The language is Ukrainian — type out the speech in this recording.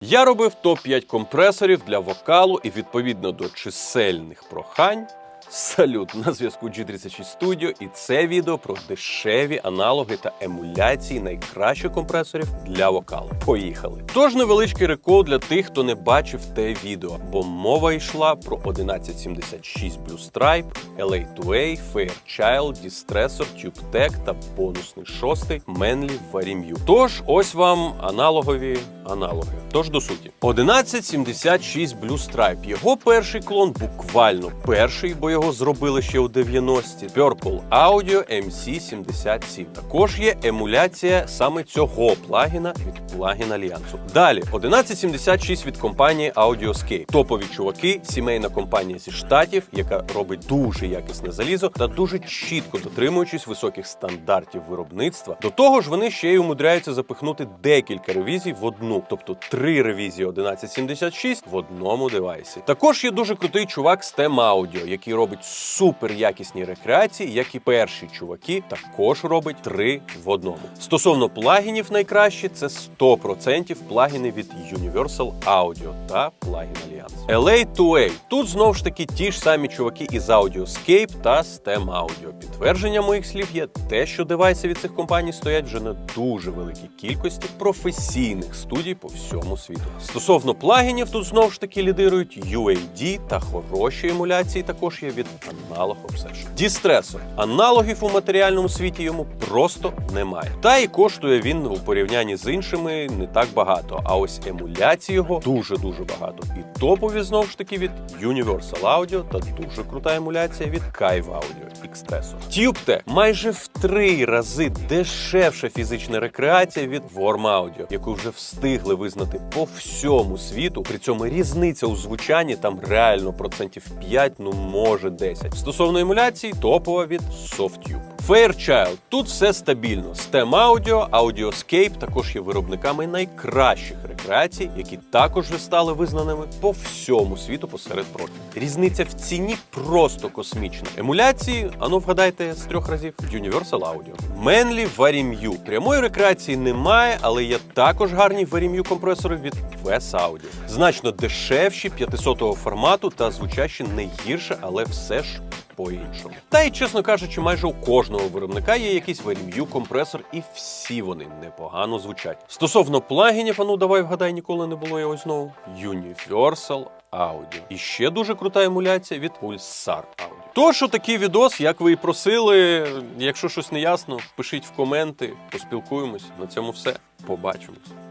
Я робив топ-5 компресорів для вокалу і відповідно до чисельних прохань. Салют на зв'язку G36 Studio і це відео про дешеві аналоги та емуляції найкращих компресорів для вокалу. Поїхали! Тож невеличкий рекол для тих, хто не бачив те відео, бо мова йшла про 1176 Blue Stripe, LA2A, Fairchild, Distressor, TubeTech та бонусний шостий Manly Varimue. Тож ось вам аналогові аналоги. Тож до суті. 1176 Blue Stripe. Його перший клон буквально перший, бо його зробили ще у 90-ті. Purple Audio MC77. Також є емуляція саме цього плагіна від плагін Альянсу. Далі 1176 від компанії Audioscape. Топові чуваки, сімейна компанія зі штатів, яка робить дуже якісне залізо та дуже чітко дотримуючись високих стандартів виробництва. До того ж, вони ще й умудряються запихнути декілька ревізій в одну, тобто три ревізії 1176 в одному девайсі. Також є дуже крутий чувак з Tem Audio, який робить супер якісні рекреації, як і перші чуваки, також робить три в одному. Стосовно плагінів, найкраще це 100% плагіни від Universal Audio та плагін Alliance. LA2A. Тут знову ж таки ті ж самі чуваки із Audioscape та STEM Audio. Підтвердження моїх слів є те, що девайси від цих компаній стоять вже на дуже великій кількості професійних студій по всьому світу. Стосовно плагінів, тут знову ж таки лідирують UAD та хороші емуляції також є від Analog Obsession. Distressor. Аналогів у матеріальному світі йому просто немає. Та і коштує він у порівнянні з іншими не так багато. А ось емуляцій його дуже дуже багато. І топові знову ж таки від Universal Audio та дуже крута емуляція від Kaive Audio Expressor. TubeTech майже в три рази дешевша фізична рекреація від Worm Audio, яку вже встигли визнати по всьому світу. При цьому різниця у звучанні там реально процентів 5, ну може 10. Стосовно емуляції, топова від SoftTube. Fairchild. Тут все стабільно. STEM Audio, Audioscape також є виробниками найкращих рекреацій, які також вже стали визнаними по всьому світу посеред профі. Різниця в ціні просто космічна. Емуляції, ану вгадайте з трьох разів Universal Audio. Manly Varimue. Прямої рекреації немає, але є також гарні Varimue компресори від VS Audio. Значно дешевші 500-го формату та звучащі не гірше, але все ж по-іншому. Та й, чесно кажучи, майже у кожного виробника є якийсь Varimue компресор, і всі вони непогано звучать. Стосовно плагінів, а ну давай вгадай, ніколи не було його знову. Universal Audio. І ще дуже крута емуляція від Pulsar Audio. Тож, такий відос, як ви і просили. Якщо щось не ясно, пишіть в коменти, поспілкуємось. На цьому все. Побачимось.